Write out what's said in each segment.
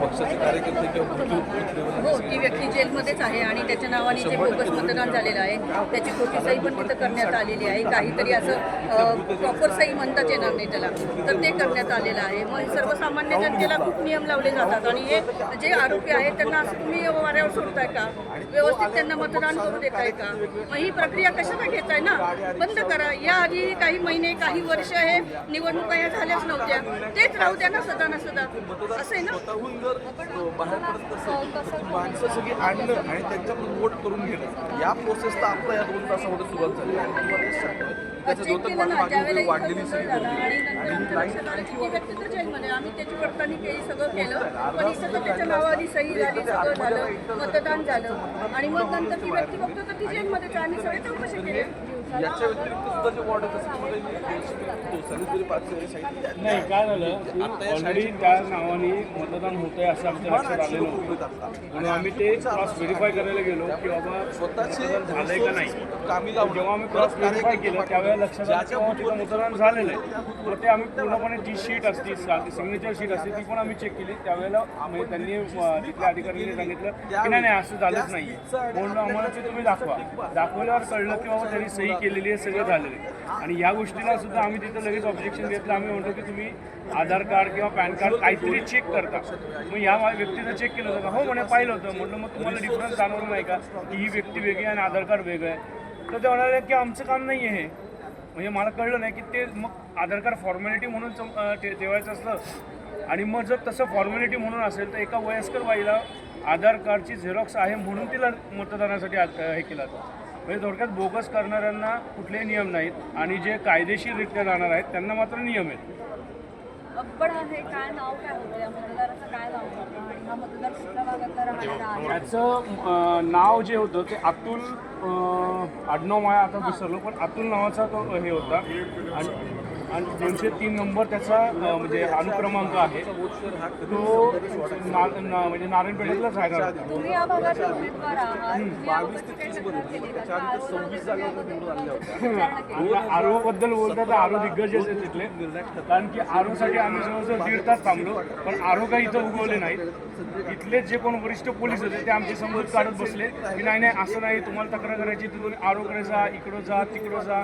पक्षाचे कार्यकर्ते किंवा हो ती व्यक्ती जेलमध्येच आहे आणि त्याच्या नावाने जे बोगस मतदान झालेलं आहे त्याची खोटी सही पण तिथं करण्यात आलेली आहे. काहीतरी असं प्रॉपर सही म्हणताच येणार नाही त्याला. तर ते करण्यात आलेलं आहे. मग सर्वसामान्य जनतेला खूप नियम लावले जातात. आणि हे जे आरोपी आहेत त्यांना असं तुम्ही वाऱ्यावर सोडताय का? व्यवस्थित त्यांना मतदान करू देताय का? मग ही प्रक्रिया कशाला घेताय ना? बंद करा. या आधी काही महिने काही वर्ष हे निवडणुका या झाल्याच नव्हत्या. तेच राहू द्या ना सदा ना सदा असं आहे ना? स्वतःहून जर बाहेर पडत असेल तर ती माणसं सगळी आणणं आणि त्यांच्याकडून वोट करून घेणं या प्रोसेस तर आपल्या या दोन तासामध्ये सुरुवात झाली. आणि तुम्हाला तेच त्याचं दोन ना मागे वाढलेली सगळी. आणि ही आम्ही त्याची पडताळणी केली सगळं केलं. पण इथं तर त्याच्या नावाने सही झाली सगळं झालं. मतदान झालं. आणि मग नंतर ती व्यक्ती बघतो तर ती जेलमध्येच. आम्ही सगळे चौकशी केली. याच्या व्यतिरिक्त सुद्धा जे वॉर्ड आहेत सांगितलं. नाही काय झालं? ऑलरेडी त्या नावाने मतदान होतंय असं आमच्या लक्षात आलेलं होतं म्हणून आम्ही ते क्रॉस व्हेरीफाय करायला गेलो की बाबा स्वतःचे झालंय का नाही? कामी लावून जेव्हा आम्ही क्रॉस व्हेरीफाय केलं त्यावेळेला लक्षात आलं तिथं मतदान झालेलं आहे. तर ते आम्ही पूर्णपणे जी शीट असते सिग्नेचर शीट असते ती पण आम्ही चेक केली. त्यावेळेला म्हणजे त्यांनी तिथल्या अधिकाऱ्यांनी सांगितलं की नाही नाही असं झालंच नाही म्हणलं आम्हाला ते तुम्ही दाखवा. दाखवल्यावर कळलं की बाबा त्यांनी सही केलेली आहे सगळं झालेलं आहे. आणि या गोष्टीला सुद्धा आम्ही तिथं लगेच ऑब्जेक्शन घेतलं. आम्ही म्हणतो की तुम्ही आधार कार्ड किंवा पॅन कार्ड काहीतरी चेक करता. मग या व्यक्तीचं चेक केलं होतं का? हो म्हणे पाहिलं होतं. म्हटलं मग तुम्हाला डिफरन्स जाणवलं नाही का? की ही व्यक्ती वेगळी आणि आधार कार्ड वेगळं आहे. तर ते म्हणाले की आमचं काम नाही आहे. हे म्हणजे मला कळलं नाही की ते मग आधार कार्ड फॉर्मॅलिटी म्हणून ठे- ठेवायचं असलं. आणि मग जर तसं फॉर्मॅलिटी म्हणून असेल तर एका वयस्कर बाईला आधार कार्डची झेरॉक्स आहे म्हणून तिला मतदानासाठी हे केलं जातं. म्हणजे थोडक्यात बोगस करणाऱ्यांना कुठलेही नियम नाहीत आणि जे कायदेशीररित्या जाणार आहेत त्यांना मात्र नियम आहेत. काय नाव काय होतं? या मतदाराचं काय नाव होतं? आणि हा मतदार कुठल्या भागातला राहणारा आहे? याचं नाव जे होतं ते अतुल अं, आडनाव मला आता विसरलो पण अतुल नावाचा तो हे होता. आणि आणि दोनशे तीन नंबर त्याचा म्हणजे अनुक्रमांक आहे. तो ना, म्हणजे नारायणपेठेतलाच आहे या भागाचे उमेदवार आहात. तुम्ही या बावीस ते तीसमध्ये होते. त्याच्या आधी तर आरो बद्दल बोलता तर आरो दिग्गज आहेत तिथले. कारण की आरोसाठी आम्ही जवळजवळ दीड तास थांबलो पण आरो काही इथं उगवले नाहीत. इथले जे कोण वरिष्ठ पोलीस होते ते आमची समजूत काढत बसले. की नाही नाही असं नाही तुम्हाला तक्रार करायची तर तुम्ही आरोकडे जा इकडं जा तिकडं जा.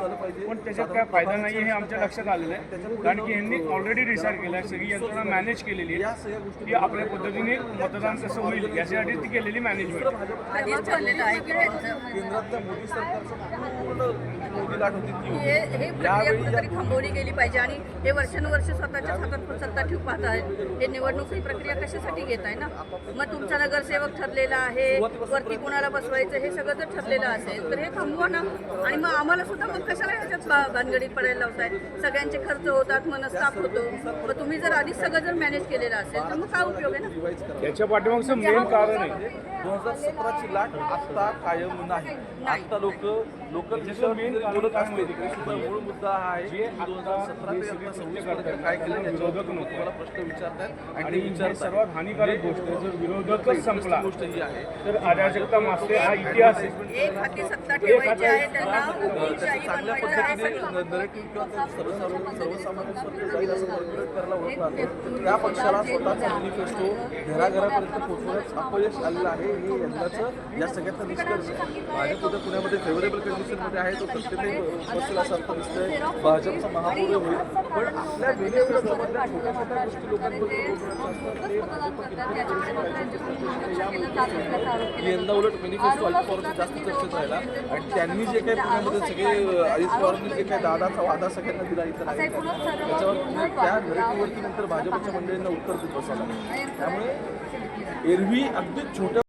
पण त्याच्यात काय फायदा नाही हे आमच्या लक्षात आलेलं आहे. कारण की यांनी ऑलरेडी डिसाईड केलं आहे सगळी यंत्रणा मॅनेज केलेली आहे. की आपल्या पद्धतीने मतदान कसं होईल याच्यासाठी ती केलेली मॅनेजमेंट आहे हे हे प्रक्रिया कुठेतरी थांबवली गेली पाहिजे आणि हे वर्षानुवर्ष स्वतःच्या हातात सत्ता ठेवू पाहत आहेत. हे निवडणूक ही प्रक्रिया कशासाठी घेत आहे ना? मग तुमचा नगरसेवक ठरलेला आहे वरती कुणाला बसवायचं हे सगळं जर ठरलेलं असेल तर हे थांबवा ना. आणि मग आम्हाला सुद्धा मग कशाला ह्याच्यात भानगडीत पडायला लावताय? सगळ्यांचे खर्च होतात मनस्ताप होतो. मग तुम्ही जर आधीच सगळं जर मॅनेज केलेलं असेल तर मग काय उपयोग आहे ना? याच्या पाठीमागचं मेन कारण आहे. दोन हजार सतराची लाट आता कायम नाही. आता लोक लोक मेन बोलत असले मूळ मुद्दा हा आहे की दोन हजार सतरा ते आता सव्वीस पर्यंत काय केलं त्याच्यावर विरोधक नको. तुम्हाला प्रश्न विचारतात आणि ही विचारतात. सर्वात हानिकारक गोष्ट आहे जर विरोधकच संपला गोष्ट ही आहे. तर अराजकता मासते हा इतिहास आहे. एक हाती सत्ता ठेवायची आहे त्यांना हुकुमशाही चांगल्या पद्धतीने नरेटिव्ह किंवा सर्वसामान्य स्वरूपात जाईल असं कॅल्क्युलेट करायला ओळखलं त्या पक्षाला स्वतःचा मॅनिफेस्टो घराघरापर्यंत पोहोचवण्यात अपयश आलेलं आहे. हे यंदाचं या सगळ्याचा निष्कर्ष आहे भाजप उद्या पुण्यामध्ये फेवरेबल कंडिशनमध्ये आहे तो सत्तेने बसेल असं अर्थ दिसतंय भाजपचा महापौर होईल पण आपल्या मॅनिफेस्टोमधल्या छोट्या छोट्या गोष्टी लोकांपर्यंत यंदा उलट मेनिफेस्टो अजित पवारांचा जास्त चर्चेत राहिला आणि त्यांनी जे काही पुण्यामध्ये सगळे अजित पवारांनी जे काही दादाचा वादा सगळ्यांना दिला इथं नाही त्याच्यावर त्या नरेटिव्हवरती नंतर भाजपच्या मंडळींना उत्तर देत बसायला त्यामुळे एरवी अगदी छोट्या